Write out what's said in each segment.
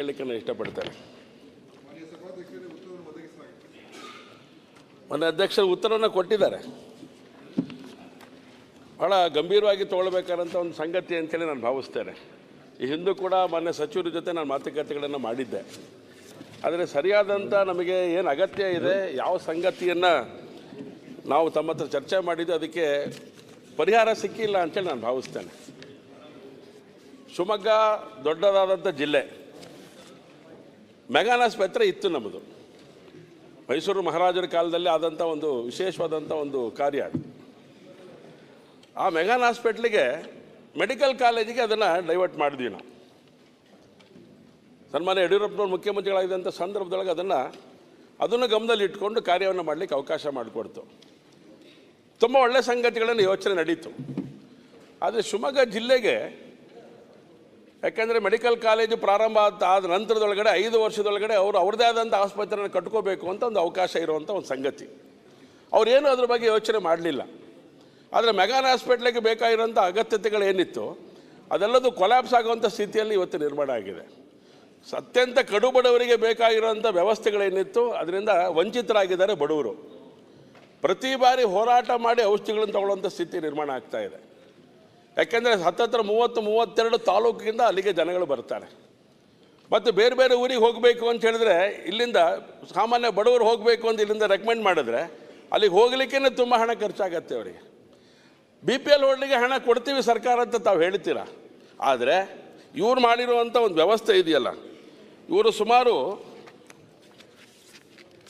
ಹೇಳಲಿಕ್ಕೆ ನಾನು ಇಷ್ಟಪಡ್ತೇನೆ. ಮೊನ್ನೆ ಅಧ್ಯಕ್ಷರು ಉತ್ತರವನ್ನು ಕೊಟ್ಟಿದ್ದಾರೆ. ಬಹಳ ಗಂಭೀರವಾಗಿ ತಗೊಳ್ಬೇಕಾದಂಥ ಒಂದು ಸಂಗತಿ ಅಂತೇಳಿ ನಾನು ಭಾವಿಸ್ತೇನೆ. ಈ ಹಿಂದೂ ಕೂಡ ಮೊನ್ನೆ ಸಚಿವರ ಜೊತೆ ನಾನು ಮಾತುಕತೆಗಳನ್ನು ಮಾಡಿದ್ದೆ. ಆದರೆ ಸರಿಯಾದಂಥ ನಮಗೆ ಏನು ಅಗತ್ಯ ಇದೆ, ಯಾವ ಸಂಗತಿಯನ್ನು ನಾವು ತಮ್ಮ ಹತ್ರ ಚರ್ಚೆ ಮಾಡಿದ್ದು ಅದಕ್ಕೆ ಪರಿಹಾರ ಸಿಕ್ಕಿಲ್ಲ ಅಂತೇಳಿ ನಾನು ಭಾವಿಸ್ತೇನೆ. ಶಿವಮೊಗ್ಗ ದೊಡ್ಡದಾದಂಥ ಜಿಲ್ಲೆ. ಮೆಗಾನ್ ಆಸ್ಪತ್ರೆ ಇತ್ತು ನಮ್ಮದು. ಮೈಸೂರು ಮಹಾರಾಜರ ಕಾಲದಲ್ಲಿ ಆದಂಥ ಒಂದು ವಿಶೇಷವಾದಂಥ ಒಂದು ಕಾರ್ಯ ಅದು. ಆ ಮೆಗಾನ್ ಹಾಸ್ಪಿಟ್ಲಿಗೆ ಮೆಡಿಕಲ್ ಕಾಲೇಜಿಗೆ ಅದನ್ನು ಡೈವರ್ಟ್ ಮಾಡಿದ್ವಿ ನಾವು. ಸನ್ಮಾನ್ಯ ಯಡಿಯೂರಪ್ಪನವ್ರು ಮುಖ್ಯಮಂತ್ರಿಗಳಾಗಿದ್ದಂಥ ಸಂದರ್ಭದೊಳಗೆ ಅದನ್ನು ಅದನ್ನು ಗಮನದಲ್ಲಿ ಇಟ್ಕೊಂಡು ಕಾರ್ಯವನ್ನು ಮಾಡಲಿಕ್ಕೆ ಅವಕಾಶ ಮಾಡಿಕೊಡ್ತು. ತುಂಬ ಒಳ್ಳೆಯ ಸಂಗತಿಗಳನ್ನು ಯೋಚನೆ ನಡೀತು. ಆದರೆ ಶಿವಮೊಗ್ಗ ಜಿಲ್ಲೆಗೆ ಯಾಕೆಂದರೆ ಮೆಡಿಕಲ್ ಕಾಲೇಜು ಪ್ರಾರಂಭ ಆದ ನಂತರದೊಳಗಡೆ ಐದು ವರ್ಷದೊಳಗಡೆ ಅವರು ಅವ್ರದ್ದೇ ಆದಂಥ ಆಸ್ಪತ್ರೆನ ಕಟ್ಕೋಬೇಕು ಅಂತ ಒಂದು ಅವಕಾಶ ಇರುವಂಥ ಒಂದು ಸಂಗತಿ. ಅವರೇನು ಅದ್ರ ಬಗ್ಗೆ ಯೋಚನೆ ಮಾಡಲಿಲ್ಲ. ಆದರೆ ಮೆಗಾನ್ ಹಾಸ್ಪಿಟ್ಲಿಗೆ ಬೇಕಾಗಿರೋಂಥ ಅಗತ್ಯತೆಗಳೇನಿತ್ತು ಅದೆಲ್ಲದು ಕೊಲ್ಯಾಪ್ಸ್ ಆಗುವಂಥ ಸ್ಥಿತಿಯಲ್ಲಿ ಇವತ್ತು ನಿರ್ಮಾಣ ಆಗಿದೆ. ಅತ್ಯಂತ ಕಡು ಬಡವರಿಗೆ ಬೇಕಾಗಿರೋಂಥ ವ್ಯವಸ್ಥೆಗಳೇನಿತ್ತು ಅದರಿಂದ ವಂಚಿತರಾಗಿದ್ದಾರೆ ಬಡವರು. ಪ್ರತಿ ಬಾರಿ ಹೋರಾಟ ಮಾಡಿ ಔಷಧಿಗಳನ್ನು ತಗೊಳ್ಳುವಂಥ ಸ್ಥಿತಿ ನಿರ್ಮಾಣ ಆಗ್ತಾ ಇದೆ. ಯಾಕೆಂದರೆ ಹತ್ತತ್ರ ಮೂವತ್ತು, ಮೂವತ್ತೆರಡು ತಾಲೂಕಿಂದ ಅಲ್ಲಿಗೆ ಜನಗಳು ಬರ್ತಾರೆ. ಮತ್ತು ಬೇರೆ ಬೇರೆ ಊರಿಗೆ ಹೋಗಬೇಕು ಅಂತ ಹೇಳಿದ್ರೆ ಇಲ್ಲಿಂದ ಸಾಮಾನ್ಯ ಬಡವರು ಹೋಗಬೇಕು ಅಂತ ಇಲ್ಲಿಂದ ರೆಕಮೆಂಡ್ ಮಾಡಿದ್ರೆ ಅಲ್ಲಿಗೆ ಹೋಗ್ಲಿಕ್ಕೇ ತುಂಬ ಹಣ ಖರ್ಚಾಗತ್ತೆ ಅವರಿಗೆ. ಬಿ ಪಿ ಎಲ್ ಹೋಡ್ಲಿಗೆ ಹಣ ಕೊಡ್ತೀವಿ ಸರ್ಕಾರ ಅಂತ ತಾವು ಹೇಳ್ತೀರಾ? ಆದರೆ ಇವ್ರು ಮಾಡಿರುವಂಥ ಒಂದು ವ್ಯವಸ್ಥೆ ಇದೆಯಲ್ಲ, ಇವರು ಸುಮಾರು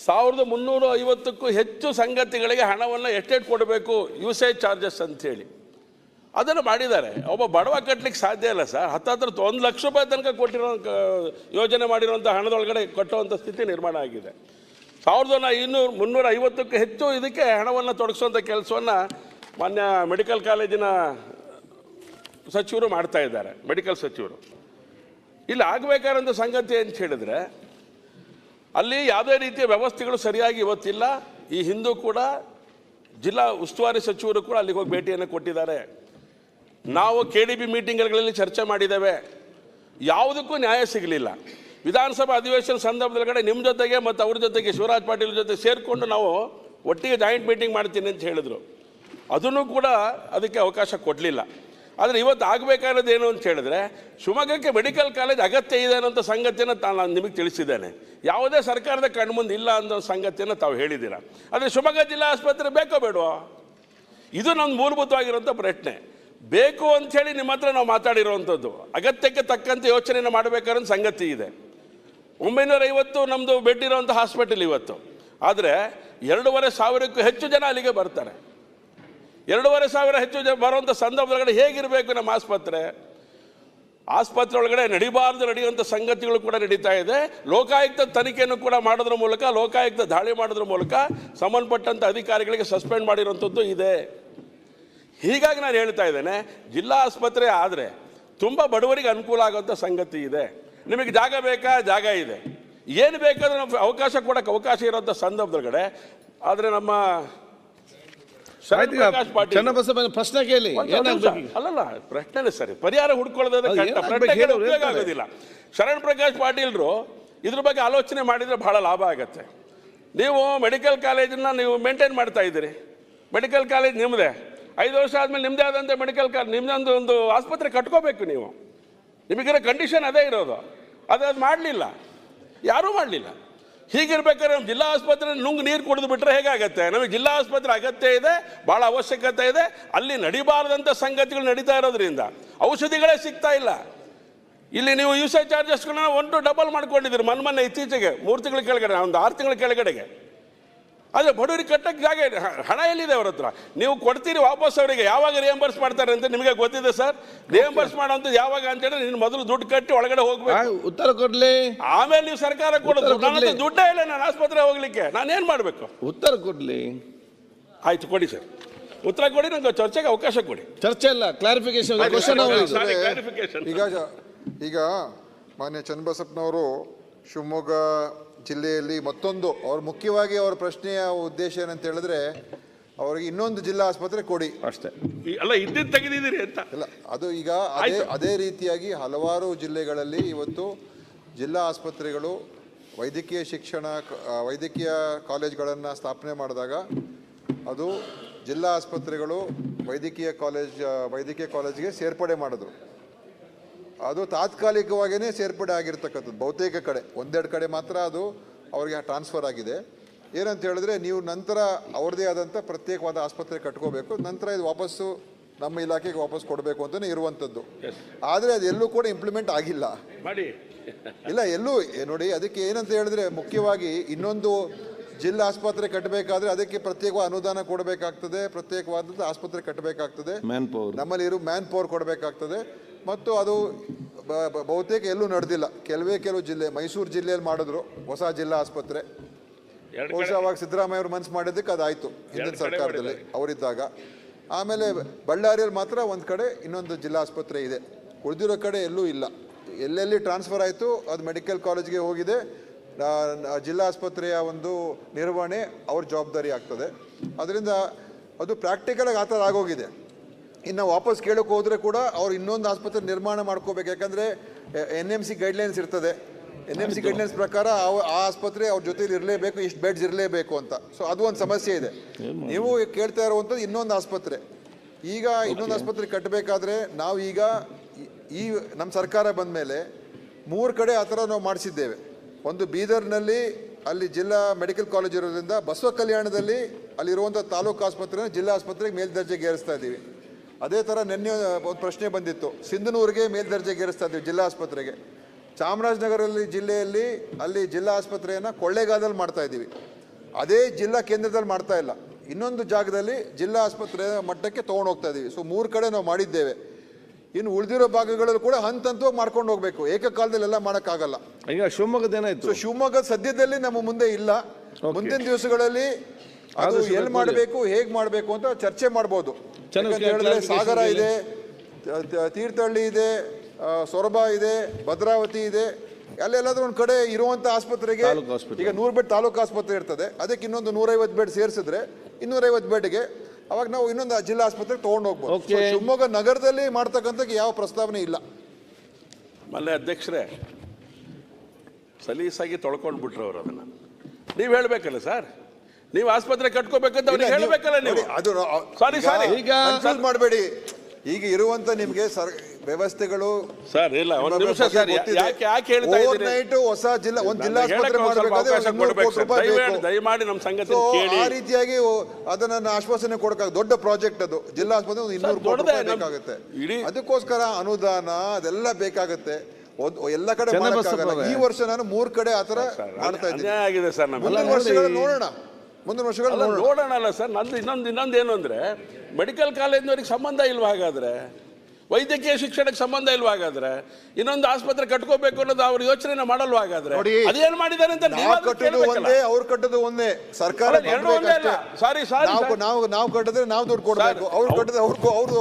ಸಾವಿರದ ಮುನ್ನೂರ ಐವತ್ತಕ್ಕೂ ಹೆಚ್ಚು ಸಂಗತಿಗಳಿಗೆ ಹಣವನ್ನು ಎಷ್ಟೆಷ್ಟು ಕೊಡಬೇಕು ಯೂಸೇಜ್ ಚಾರ್ಜಸ್ ಅಂಥೇಳಿ ಅದನ್ನು ಮಾಡಿದ್ದಾರೆ. ಒಬ್ಬ ಬಡವ ಕಟ್ಟಲಿಕ್ಕೆ ಸಾಧ್ಯ ಇಲ್ಲ ಸರ್. ಹತ್ತತ್ರ ಒಂದು ಲಕ್ಷ ರೂಪಾಯಿ ತನಕ ಕೊಟ್ಟಿರೋ ಯೋಜನೆ ಮಾಡಿರುವಂಥ ಹಣದೊಳಗಡೆ ಕಟ್ಟುವಂಥ ಸ್ಥಿತಿ ನಿರ್ಮಾಣ ಆಗಿದೆ. ಸಾವಿರದ ಇನ್ನೂರು ಮುನ್ನೂರ ಐವತ್ತಕ್ಕೂ ಹೆಚ್ಚು ಇದಕ್ಕೆ ಹಣವನ್ನು ತೊಡಗಿಸುವಂಥ ಕೆಲಸವನ್ನು ಮಾನ್ಯ ಮೆಡಿಕಲ್ ಕಾಲೇಜಿನ ಸಚಿವರು ಮಾಡ್ತಾ ಇದ್ದಾರೆ, ಮೆಡಿಕಲ್ ಸಚಿವರು. ಇಲ್ಲಿ ಆಗಬೇಕಾದಂಥ ಸಂಗತಿ ಅಂತ ಹೇಳಿದ್ರೆ, ಅಲ್ಲಿ ಯಾವುದೇ ರೀತಿಯ ವ್ಯವಸ್ಥೆಗಳು ಸರಿಯಾಗಿ ಇವತ್ತಿಲ್ಲ. ಈ ಹಿಂದೂ ಕೂಡ ಜಿಲ್ಲಾ ಉಸ್ತುವಾರಿ ಸಚಿವರು ಕೂಡ ಅಲ್ಲಿಗೆ ಹೋಗಿ ಭೇಟಿಯನ್ನು ಕೊಟ್ಟಿದ್ದಾರೆ. ನಾವು ಕೆ ಡಿ ಬಿ ಮೀಟಿಂಗ್ಗಳಲ್ಲಿ ಚರ್ಚೆ ಮಾಡಿದ್ದೇವೆ. ಯಾವುದಕ್ಕೂ ನ್ಯಾಯ ಸಿಗಲಿಲ್ಲ. ವಿಧಾನಸಭಾ ಅಧಿವೇಶನ ಸಂದರ್ಭದೊಳಗಡೆ ನಿಮ್ಮ ಜೊತೆಗೆ ಮತ್ತು ಅವ್ರ ಜೊತೆಗೆ ಶಿವರಾಜ್ ಪಾಟೀಲ್ ಜೊತೆ ಸೇರಿಕೊಂಡು ನಾವು ಒಟ್ಟಿಗೆ ಜಾಯಿಂಟ್ ಮೀಟಿಂಗ್ ಮಾಡ್ತೀನಿ ಅಂತ ಹೇಳಿದರು. ಅದನ್ನು ಕೂಡ ಅದಕ್ಕೆ ಅವಕಾಶ ಕೊಡಲಿಲ್ಲ. ಆದರೆ ಇವತ್ತು ಆಗಬೇಕಾಗಿರೋದು ಏನು ಅಂತ ಹೇಳಿದ್ರೆ, ಶಿವಮೊಗ್ಗಕ್ಕೆ ಮೆಡಿಕಲ್ ಕಾಲೇಜ್ ಅಗತ್ಯ ಇದೆ ಅನ್ನೋಂಥ ಸಂಗತಿಯನ್ನು ತಾ ನಾನು ನಿಮಗೆ ತಿಳಿಸಿದ್ದೇನೆ. ಯಾವುದೇ ಸರ್ಕಾರದ ಕಣ್ಮುಂದೆ ಇಲ್ಲ ಅನ್ನೋ ಸಂಗತಿಯನ್ನು ತಾವು ಹೇಳಿದ್ದೀರಾ. ಆದರೆ ಶಿವಮೊಗ್ಗ ಜಿಲ್ಲಾ ಆಸ್ಪತ್ರೆ ಬೇಕೋ ಬೇಡೋ ಇದು ನಮ್ಮ ಮೂಲಭೂತವಾಗಿರುವಂಥ ಪ್ರಶ್ನೆ. ಬೇಕು ಅಂಥೇಳಿ ನಿಮ್ಮ ಹತ್ರ ನಾವು ಮಾತಾಡಿರುವಂಥದ್ದು ಅಗತ್ಯಕ್ಕೆ ತಕ್ಕಂತೆ ಯೋಚನೆಯನ್ನು ಮಾಡಬೇಕಾದ್ರೆ ಸಂಗತಿ ಇದೆ. ಒಂಬೈನೂರ ಐವತ್ತು ನಮ್ಮದು ಬೆಡ್ ಇರೋವಂಥ ಹಾಸ್ಪಿಟಲ್ ಇವತ್ತು. ಆದರೆ ಎರಡೂವರೆ ಸಾವಿರಕ್ಕೂ ಹೆಚ್ಚು ಜನ ಅಲ್ಲಿಗೆ ಬರ್ತಾರೆ. ಎರಡೂವರೆ ಸಾವಿರ ಹೆಚ್ಚು ಜನ ಬರುವಂಥ ಸಂದರ್ಭದೊಳಗಡೆ ಹೇಗಿರಬೇಕು ನಮ್ಮ ಆಸ್ಪತ್ರೆ? ಆಸ್ಪತ್ರೆ ಒಳಗಡೆ ನಡಿಬಾರ್ದು, ನಡೆಯುವಂಥ ಸಂಗತಿಗಳು ಕೂಡ ನಡೀತಾ ಇದೆ. ಲೋಕಾಯುಕ್ತ ತನಿಖೆಯನ್ನು ಕೂಡ ಮಾಡೋದ್ರ ಮೂಲಕ, ಲೋಕಾಯುಕ್ತ ದಾಳಿ ಮಾಡೋದ್ರ ಮೂಲಕ ಸಂಬಂಧಪಟ್ಟಂಥ ಅಧಿಕಾರಿಗಳಿಗೆ ಸಸ್ಪೆಂಡ್ ಮಾಡಿರುವಂಥದ್ದು ಇದೆ. ಹೀಗಾಗಿ ನಾನು ಹೇಳ್ತಾ ಇದ್ದೇನೆ ಜಿಲ್ಲಾ ಆಸ್ಪತ್ರೆ ಆದರೆ ತುಂಬ ಬಡವರಿಗೆ ಅನುಕೂಲ ಆಗುವಂಥ ಸಂಗತಿ ಇದೆ. ನಿಮಗೆ ಜಾಗ ಬೇಕಾ? ಜಾಗ ಇದೆ. ಏನು ಬೇಕಾದರೂ ನಮ್ಗೆ ಅವಕಾಶ ಕೊಡೋಕ್ಕೆ ಅವಕಾಶ ಇರೋಂಥ ಸಂದರ್ಭದೊಳಗಡೆ ಆದರೆ ನಮ್ಮ ಶರಣ್ ಪ್ರಕಾಶ್ ಪಾಟೀಲ್ ಚನ್ನಬಸಪ್ಪನ ಪ್ರಶ್ನೆ ಕೇಳಿ. ಅಲ್ಲಲ್ಲ ಪ್ರಶ್ನೆ ಸರಿ. ಪರಿಹಾರ ಹುಡ್ಕೊಳ್ಳೋದಾದ್ರೆ ಆಗೋದಿಲ್ಲ. ಶರಣ್ ಪ್ರಕಾಶ್ ಪಾಟೀಲ್ರು ಇದ್ರ ಬಗ್ಗೆ ಆಲೋಚನೆ ಮಾಡಿದ್ರೆ ಬಹಳ ಲಾಭ ಆಗತ್ತೆ. ನೀವು ಮೆಡಿಕಲ್ ಕಾಲೇಜನ್ನ ನೀವು ಮೇಂಟೈನ್ ಮಾಡ್ತಾ ಇದ್ದೀರಿ. ಮೆಡಿಕಲ್ ಕಾಲೇಜ್ ನಿಮ್ಮದೇ ಐದು ವರ್ಷ ಆದಮೇಲೆ ನಿಮ್ಮದೇ ಆದಂಥ ಮೆಡಿಕಲ್ ಕಾರ್ ನಿಮ್ಮದೊಂದು ಒಂದು ಆಸ್ಪತ್ರೆ ಕಟ್ಕೋಬೇಕು ನೀವು. ನಿಮಗಿರೋ ಕಂಡೀಷನ್ ಅದೇ ಇರೋದು. ಅದು ಅದು ಮಾಡಲಿಲ್ಲ. ಯಾರೂ ಮಾಡಲಿಲ್ಲ. ಹೀಗಿರ್ಬೇಕಾದ್ರೆ ನಮ್ಮ ಜಿಲ್ಲಾ ಆಸ್ಪತ್ರೆ ನುಂಗ್ ನೀರು ಕುಡಿದು ಬಿಟ್ಟರೆ ಹೇಗಾಗತ್ತೆ? ನಮಗೆ ಜಿಲ್ಲಾ ಆಸ್ಪತ್ರೆ ಅಗತ್ಯ ಇದೆ ಭಾಳ ಅವಶ್ಯಕತೆ ಇದೆ. ಅಲ್ಲಿ ನಡಿಬಾರದಂಥ ಸಂಗತಿಗಳು ನಡೀತಾ ಇರೋದ್ರಿಂದ ಔಷಧಿಗಳೇ ಸಿಗ್ತಾ ಇಲ್ಲ. ಇಲ್ಲಿ ನೀವು ಯೂಸೇಜ್ ಚಾರ್ಜಸ್ಗಳನ್ನ ಒಂದು ಡಬಲ್ ಮಾಡ್ಕೊಂಡಿದ್ದೀರಿ ಮನ್ ಮೊನ್ನೆ ಇತ್ತೀಚೆಗೆ, ಮೂರು ತಿಂಗಳ ಕೆಳಗಡೆ, ಒಂದು ಆರು ತಿಂಗಳ ಕೆಳಗಡೆಗೆ. ಆದರೆ ಬಡವರಿಗೆ ಕಟ್ಟಕ್ಕೆ ಜಾಗ ಇದೆ. ಹಣ ಎಲ್ಲಿದೆ ಅವ್ರ ಹತ್ರ? ನೀವು ಕೊಡ್ತೀರಿ ವಾಪಸ್ ಅವರಿಗೆ ಯಾವಾಗ ರಿಯಂಬರ್ಸ್ ಮಾಡ್ತಾರೆ ಅಂತ ನಿಮಗೆ ಗೊತ್ತಿದೆ ಸರ್? ರಿಯಂಬರ್ಸ್ ಮಾಡೋಂಥದ್ದು ಯಾವಾಗ ಅಂತ ಹೇಳಿದ್ರೆ ನೀನು ಮೊದಲು ದುಡ್ಡು ಕಟ್ಟಿ ಒಳಗಡೆ ಹೋಗ್ಬೇಕು. ಉತ್ತರ ಕೊಡ್ಲಿ. ಆಮೇಲೆ ನೀವು ಸರ್ಕಾರ ಕೊಡೋದು. ನನ್ನ ದುಡ್ಡೇ ಇಲ್ಲ ನಾನು ಆಸ್ಪತ್ರೆ ಹೋಗ್ಲಿಕ್ಕೆ. ನಾನೇನು ಮಾಡಬೇಕು? ಉತ್ತರ ಕೊಡ್ಲಿ. ಆಯ್ತು ಕೊಡಿ ಸರ್. ಉತ್ತರ ಕೊಡಿ ನಂಗೆ ಚರ್ಚೆಗೆ ಅವಕಾಶ ಕೊಡಿ. ಚರ್ಚೆ ಇಲ್ಲ ಕ್ಲಾರಿಫಿಕೇಶನ್ clarification. ಈಗ ಈಗ ಮಾನ್ಯ ಚನ್ನಬಸಪ್ಪನವರು ಶಿವಮೊಗ್ಗ ಜಿಲ್ಲೆಯಲ್ಲಿ ಮತ್ತೊಂದು ಅವ್ರ ಮುಖ್ಯವಾಗಿ ಅವ್ರ ಪ್ರಶ್ನೆಯ ಉದ್ದೇಶ ಏನಂತ ಹೇಳಿದ್ರೆ ಅವರಿಗೆ ಇನ್ನೊಂದು ಜಿಲ್ಲಾ ಆಸ್ಪತ್ರೆ ಕೊಡಿ. ಅಷ್ಟೇ. ಅಲ್ಲ ಇದ್ದಿದ್ದು ತೆಗೆದಿದ್ದೀರಿ ಅಂತ. ಇಲ್ಲ ಅದು ಈಗ ಅದೇ ಅದೇ ರೀತಿಯಾಗಿ ಹಲವಾರು ಜಿಲ್ಲೆಗಳಲ್ಲಿ ಇವತ್ತು ಜಿಲ್ಲಾ ಆಸ್ಪತ್ರೆಗಳು ವೈದ್ಯಕೀಯ ಶಿಕ್ಷಣ ವೈದ್ಯಕೀಯ ಕಾಲೇಜ್ಗಳನ್ನು ಸ್ಥಾಪನೆ ಮಾಡಿದಾಗ ಅದು ಜಿಲ್ಲಾ ಆಸ್ಪತ್ರೆಗಳು ವೈದ್ಯಕೀಯ ಕಾಲೇಜ್ ವೈದ್ಯಕೀಯ ಕಾಲೇಜ್ಗೆ ಸೇರ್ಪಡೆ ಮಾಡಿದ್ರು. ಅದು ತಾತ್ಕಾಲಿಕವಾಗಿಯೇ ಸೇರ್ಪಡೆ ಆಗಿರ್ತಕ್ಕಂಥದ್ದು ಬಹುತೇಕ ಕಡೆ. ಒಂದೆರಡು ಕಡೆ ಮಾತ್ರ ಅದು ಅವರಿಗೆ ಟ್ರಾನ್ಸ್ಫರ್ ಆಗಿದೆ. ಏನಂತ ಹೇಳಿದ್ರೆ ನೀವು ನಂತರ ಅವ್ರದ್ದೇ ಆದಂಥ ಪ್ರತ್ಯೇಕವಾದ ಆಸ್ಪತ್ರೆ ಕಟ್ಕೋಬೇಕು ನಂತರ ಇದು ವಾಪಸ್ಸು ನಮ್ಮ ಇಲಾಖೆಗೆ ವಾಪಸ್ ಕೊಡಬೇಕು ಅಂತಲೇ ಇರುವಂಥದ್ದು. ಆದರೆ ಎಲ್ಲೂ ಕೂಡ ಇಂಪ್ಲಿಮೆಂಟ್ ಆಗಿಲ್ಲ. ಮಾಡಿ. ಇಲ್ಲ ಎಲ್ಲೂ ನೋಡಿ ಅದಕ್ಕೆ ಏನಂತ ಹೇಳಿದ್ರೆ ಮುಖ್ಯವಾಗಿ ಇನ್ನೊಂದು ಜಿಲ್ಲಾ ಆಸ್ಪತ್ರೆ ಕಟ್ಟಬೇಕಾದ್ರೆ ಅದಕ್ಕೆ ಪ್ರತ್ಯೇಕವಾದ ಅನುದಾನ ಕೊಡಬೇಕಾಗ್ತದೆ ಪ್ರತ್ಯೇಕವಾದಂಥ ಆಸ್ಪತ್ರೆ ಕಟ್ಟಬೇಕಾಗ್ತದೆ. ಮ್ಯಾನ್ ಪವರ್ ನಮ್ಮಲ್ಲಿ ಇರೋ ಮ್ಯಾನ್ ಪವರ್ ಕೊಡಬೇಕಾಗ್ತದೆ. ಮತ್ತು ಅದು ಬಹುತೇಕ ಎಲ್ಲೂ ನಡೆದಿಲ್ಲ. ಕೆಲವೇ ಕೆಲವು ಜಿಲ್ಲೆ ಮೈಸೂರು ಜಿಲ್ಲೆಯಲ್ಲಿ ಮಾಡಿದ್ರು ಹೊಸ ಜಿಲ್ಲಾ ಆಸ್ಪತ್ರೆ. ಬಹುಶಃ ಅವಾಗ ಸಿದ್ದರಾಮಯ್ಯ ಅವರು ಮನ್ಸು ಮಾಡಿದ್ದಕ್ಕೆ ಅದಾಯಿತು ಹಿಂದಿನ ಸರ್ಕಾರದಲ್ಲಿ ಅವರಿದ್ದಾಗ. ಆಮೇಲೆ ಬಳ್ಳಾರಿಯಲ್ಲಿ ಮಾತ್ರ ಒಂದು ಕಡೆ ಇನ್ನೊಂದು ಜಿಲ್ಲಾ ಆಸ್ಪತ್ರೆ ಇದೆ. ಉಳಿದಿರೋ ಕಡೆ ಎಲ್ಲೂ ಇಲ್ಲ. ಎಲ್ಲೆಲ್ಲಿ ಟ್ರಾನ್ಸ್ಫರ್ ಆಯಿತು ಅದು ಮೆಡಿಕಲ್ ಕಾಲೇಜ್ಗೆ ಹೋಗಿದೆ. ಜಿಲ್ಲಾ ಆಸ್ಪತ್ರೆಯ ಒಂದು ನಿರ್ವಹಣೆ ಅವ್ರ ಜವಾಬ್ದಾರಿ ಆಗ್ತದೆ. ಅದರಿಂದ ಅದು ಪ್ರಾಕ್ಟಿಕಲಾಗಿ ಆ ಥರ ಆಗೋಗಿದೆ. ಇನ್ನು ವಾಪಸ್ ಕೇಳೋಕೆ ಹೋದರೆ ಕೂಡ ಅವ್ರು ಇನ್ನೊಂದು ಆಸ್ಪತ್ರೆ ನಿರ್ಮಾಣ ಮಾಡ್ಕೋಬೇಕು. ಯಾಕಂದರೆ ಎನ್ ಎಂ ಸಿ ಗೈಡ್ಲೈನ್ಸ್ ಇರ್ತದೆ. ಎನ್ ಎಂ ಸಿ ಗೈಡ್ಲೈನ್ಸ್ ಪ್ರಕಾರ ಆ ಆಸ್ಪತ್ರೆ ಅವ್ರ ಜೊತೆಲಿ ಇರಲೇಬೇಕು ಇಷ್ಟು ಬೆಡ್ಸ್ ಇರಲೇಬೇಕು ಅಂತ. ಸೊ ಅದು ಒಂದು ಸಮಸ್ಯೆ ಇದೆ. ನೀವು ಕೇಳ್ತಾ ಇರುವಂಥದ್ದು ಇನ್ನೊಂದು ಆಸ್ಪತ್ರೆ. ಈಗ ಇನ್ನೊಂದು ಆಸ್ಪತ್ರೆ ಕಟ್ಟಬೇಕಾದ್ರೆ ನಾವು ಈಗ ಈ- ಈ ನಮ್ಮ ಸರ್ಕಾರ ಬಂದ ಮೇಲೆ ಮೂರು ಕಡೆ ಆ ಥರ ನಾವು ಮಾಡಿಸಿದ್ದೇವೆ. ಒಂದು ಬೀದರ್ನಲ್ಲಿ ಅಲ್ಲಿ ಜಿಲ್ಲಾ ಮೆಡಿಕಲ್ ಕಾಲೇಜ್ ಇರೋದ್ರಿಂದ ಬಸವ ಕಲ್ಯಾಣದಲ್ಲಿ ಅಲ್ಲಿರುವಂಥ ತಾಲೂಕು ಆಸ್ಪತ್ರೆನ ಜಿಲ್ಲಾ ಆಸ್ಪತ್ರೆಗೆ ಮೇಲ್ದರ್ಜೆಗೆ ಏರಿಸ್ತಾ ಇದ್ದೀವಿ. ಅದೇ ಥರ ನಿನ್ನೆ ಒಂದು ಪ್ರಶ್ನೆ ಬಂದಿತ್ತು. ಸಿಂಧನೂರಿಗೆ ಮೇಲ್ದರ್ಜೆಗೆ ಏರಿಸ್ತಾ ಇದ್ದೀವಿ ಜಿಲ್ಲಾ ಆಸ್ಪತ್ರೆಗೆ. ಚಾಮರಾಜನಗರಲ್ಲಿ ಜಿಲ್ಲೆಯಲ್ಲಿ ಅಲ್ಲಿ ಜಿಲ್ಲಾ ಆಸ್ಪತ್ರೆಯನ್ನು ಕೊಳ್ಳೇಗಾಲದಲ್ಲಿ ಮಾಡ್ತಾ ಇದ್ದೀವಿ. ಅದೇ ಜಿಲ್ಲಾ ಕೇಂದ್ರದಲ್ಲಿ ಮಾಡ್ತಾ ಇಲ್ಲ. ಇನ್ನೊಂದು ಜಾಗದಲ್ಲಿ ಜಿಲ್ಲಾ ಆಸ್ಪತ್ರೆ ಮಟ್ಟಕ್ಕೆ ತೊಗೊಂಡು ಹೋಗ್ತಾ ಇದ್ದೀವಿ. ಸೊ ಮೂರು ಕಡೆ ನಾವು ಮಾಡಿದ್ದೇವೆ. ಇನ್ನು ಉಳಿದಿರೋ ಭಾಗಗಳಲ್ಲೂ ಕೂಡ ಹಂತ ಹಂತವಾಗಿ ಮಾಡ್ಕೊಂಡು ಹೋಗಬೇಕು. ಏಕಕಾಲದಲ್ಲಿ ಎಲ್ಲ ಮಾಡೋಕ್ಕಾಗಲ್ಲ. ಈಗ ಶಿವಮೊಗ್ಗದ ಏನಾಯ್ತು? ಸೊ ಶಿವಮೊಗ್ಗ ಸದ್ಯದಲ್ಲಿ ನಮ್ಮ ಮುಂದೆ ಇಲ್ಲ. ಮುಂದಿನ ದಿವಸಗಳಲ್ಲಿ ಅದು ಎಲ್ಲಿ ಮಾಡಬೇಕು ಹೇಗೆ ಮಾಡಬೇಕು ಅಂತ ಚರ್ಚೆ ಮಾಡ್ಬೋದು. ಚೆನ್ನಾಗಿ ಹೇಳಿದ್ರೆ ಸಾಗರ ಇದೆ. ತೀರ್ಥಹಳ್ಳಿ ಇದೆ ಸೊರಬ ಇದೆ ಭದ್ರಾವತಿ ಇದೆ. ಅಲ್ಲೆಲ್ಲಾದ್ರೂ ಒಂದು ಕಡೆ ಇರುವಂತ ಆಸ್ಪತ್ರೆಗೆ ಈಗ ನೂರು ಬೆಡ್ ತಾಲೂಕು ಆಸ್ಪತ್ರೆ ಇರ್ತದೆ. ಅದಕ್ಕೆ ಇನ್ನೊಂದು ನೂರೈವತ್ತು ಬೆಡ್ ಸೇರಿಸಿದ್ರೆ ಇನ್ನೂರೈವತ್ತು ಬೆಡ್ಗೆ ಅವಾಗ ನಾವು ಇನ್ನೊಂದು ಜಿಲ್ಲಾ ಆಸ್ಪತ್ರೆಗೆ ತೊಗೊಂಡು ಹೋಗ್ಬೋದು. ಶಿವಮೊಗ್ಗ ನಗರದಲ್ಲಿ ಮಾಡ್ತಕ್ಕಂಥ ಯಾವ ಪ್ರಸ್ತಾವನೆ ಇಲ್ಲ. ಮಲ್ಲೆ ಅಧ್ಯಕ್ಷರೇ ಸಲೀಸಾಗಿ ತೊಳ್ಕೊಂಡು ಬಿಟ್ರು ಅವ್ರು ಅದನ್ನ. ನೀವು ಹೇಳ್ಬೇಕಲ್ಲ ಸರ್? ನೀವು ಆಸ್ಪತ್ರೆ ಕಟ್ಕೋಬೇಕಂತ ಅವ್ರಿಗೆ ಹೇಳಬೇಕಲ್ಲ ನೀವು- ಹೇಳ್ಬೇಕಲ್ಲ ನೀವು. ನೋಡಿ, ಅದು ಸಾರಿ ಸಾರಿ ಈಗ ಕನ್ಸಲ್ಟ್ ಮಾಡಬೇಡಿ. ಈಗ ಇರುವಂತ ನಿಮ್ಗೆ ಸರ್ ವ್ಯವಸ್ಥೆಗಳು ಸರ್ ಇಲ್ಲ ಒಂದು ನಿಮಿಷ ಸರ್ ಯಾಕೆ ಯಾಕೆ ಹೇಳ್ತಾ ಓವರ್ ಇದ್ದೀರಿ? ನೈಟ್ ಹೊಸ ಜಿಲ್ಲಾ ಒಂದು ಜಿಲ್ಲಾ ಆಸ್ಪತ್ರೆ ಮಾಡಬೇಕಾದ್ರೆ ಒಂದು ದಯಮಾಡಿ ನಮ್ಮ ಸಂಗತಿ ಕೇಳಿ ಆ ರೀತಿಯಾಗಿ ಓ- ಅದನ್ನ ನಾನು ಆಶ್ವಾಸನೆ ಕೊಡಕ ದೊಡ್ಡ ಪ್ರಾಜೆಕ್ಟ್ ಅದು. ಜಿಲ್ಲಾ ಆಸ್ಪತ್ರೆ ಒಂದು ಇನ್ನೂರು ಕೋಟಿ ರೂಪಾಯಿ ಬೇಕಾಗುತ್ತೆ. ಅದಕ್ಕೋಸ್ಕರ ಅನುದಾನ ಅದೆಲ್ಲ ಬೇಕಾಗುತ್ತೆ. ಎಲ್ಲ ಕಡೆ ಮಾಡಕಾಗಲ್ಲ ಈ ವರ್ಷ ನಾನು ಮೂರ್ ಕಡೆ ಆತರ ಮಾಡ್ತಾ ಇದ್ದೀನಿ. ಅನ್ಯಾಯ ಆಗಿದೆ ಸರ್ ನಮಗೆ. ಮುಂದಿನ ವರ್ಷಗಳಲ್ಲಿ ನೋಡೋಣ. ಮುಂದಿನ ವರ್ಷಗಳಲ್ಲಿ ಅಲ್ಲ ನೋಡೋಣ. ಅಲ್ಲ ಸರ್. ನಂದು ಇನ್ನೊಂದು ಇನ್ನೊಂದು ಏನು ಅಂದರೆ ಮೆಡಿಕಲ್ ಕಾಲೇಜ್ನವ್ರಿಗೆ ಸಂಬಂಧ ಇಲ್ವ ಹಾಗಾದರೆ? ವೈದ್ಯಕೀಯ ಶಿಕ್ಷಣಕ್ಕೆ ಸಂಬಂಧ ಇಲ್ವಾ ಹಾಗಾದ್ರೆ? ಇನ್ನೊಂದು ಆಸ್ಪತ್ರೆ ಕಟ್ಕೋಬೇಕು ಅನ್ನೋದು ಅವ್ರ ಯೋಚನೆ ಮಾಡಲ್ವ ಹಾಗಾದ್ರೆ? ಅದೇನ್ ಮಾಡಿದ್ದಾರೆ ಅಂತ ನಾವು ನೀವಾದ್ರೂ ಕಟ್ಟೋದು ಒಂದೇ ಅವ್ರು ಕಟ್ಟೋದು ಒಂದೇ. ಸರ್ಕಾರ ಸಾರಿ ಸಾರಿ ನಾವು. ನಾವು ನಾವು ಕಟ್ಟಿದ್ರೆ ನಾವು ದುಡ್ಡು ಕೊಡಬೇಕು. ಅವ್ರು ಕಟ್ಟಿದ್ರೆ ಅವ್ರು ಅವ್ರು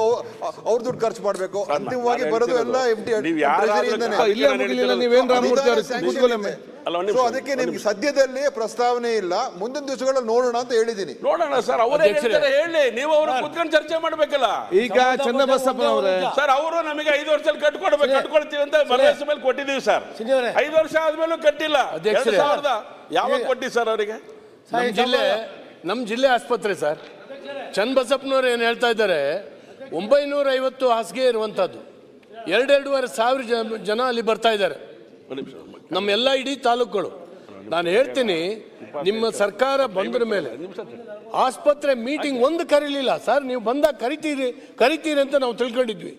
ಅವ್ರ ದುಡ್ಡು ಖರ್ಚು ಮಾಡಬೇಕು. ಅಂತಿಮವಾಗಿ ಬರೋದು ಎಲ್ಲ ಎಫ್ ಡಿ ನೀವು ಯಾರಾದ್ರೂ ಸೊ ಅದಕ್ಕೆ ನಿಮ್ಗೆ ಸದ್ಯದಲ್ಲಿ ಪ್ರಸ್ತಾವನೆ ಇಲ್ಲ. ಮುಂದಿನ ದಿವಸಗಳಲ್ಲಿ ನೋಡೋಣ ಅಂತ ಹೇಳಿದ್ದೀನಿ. ನೋಡೋಣ ಸರ್ ಅವರೇ ಹೇಳ್ತಾರೆ ಹೇಳಿ. ನೀವು ಅವರು ಕುತ್ಕೊಂಡು ಚರ್ಚೆ ಮಾಡ್ಬೇಕಲ್ಲ. ಈಗ ಚನ್ನಬಸಪ್ಪನವರೇ ಸರ್ ಅವರು ನಮಗೆ ಐದು ವರ್ಷದಲ್ಲಿ ಕಟ್ಕೊಡ್ಬೇಕು ಕಟ್ಕೊಳ್ತೀವಿ ಅಂತ ಭರವಸೆ ಮೇಲೆ ಕೊಟ್ಟಿದ್ದೀವಿ ಸರ್. ಐದು ವರ್ಷ ಆದ್ಮೇಲೂ ಕಟ್ಟಿಲ್ಲ. ಎರಡು ಸಾವಿರದ ಯಾವಾಗ ಕೊಟ್ಟಿ ಸರ್ ಅವರಿಗೆ? ನಮ್ಮ ಜಿಲ್ಲೆ ನಮ್ಮ ಜಿಲ್ಲೆ ಆಸ್ಪತ್ರೆ ಸರ್. ಚನ್ನಬಸಪ್ಪನವ್ರು ಏನು ಹೇಳ್ತಾ ಇದ್ದಾರೆ? ಒಂಬೈನೂರ ಐವತ್ತು ಹಾಸಿಗೆ ಇರುವಂಥದ್ದು ಎರಡೆರಡೂವರೆ ಸಾವಿರ ಜನ- ಜನ ಅಲ್ಲಿ ಬರ್ತಾ ಇದ್ದಾರೆ. ಒಂದ್ ನಿಮಿಷ ನಮ್ಮ ಎಲ್ಲ ಇಡೀ ತಾಲೂಕುಗಳು. ನಾನು ಹೇಳ್ತೀನಿ, ನಿಮ್ಮ ಸರ್ಕಾರ ಬಂದ್ರ ಮೇಲೆ ಆಸ್ಪತ್ರೆ ಮೀಟಿಂಗ್ ಒಂದು ಕರೀಲಿಲ್ಲ. ಸರ್, ನೀವು ಬಂದಾಗ ಕರಿತೀರಿ ಕರಿತೀರಿ ಅಂತ ನಾವು ತಿಳ್ಕೊಂಡಿದ್ವಿ.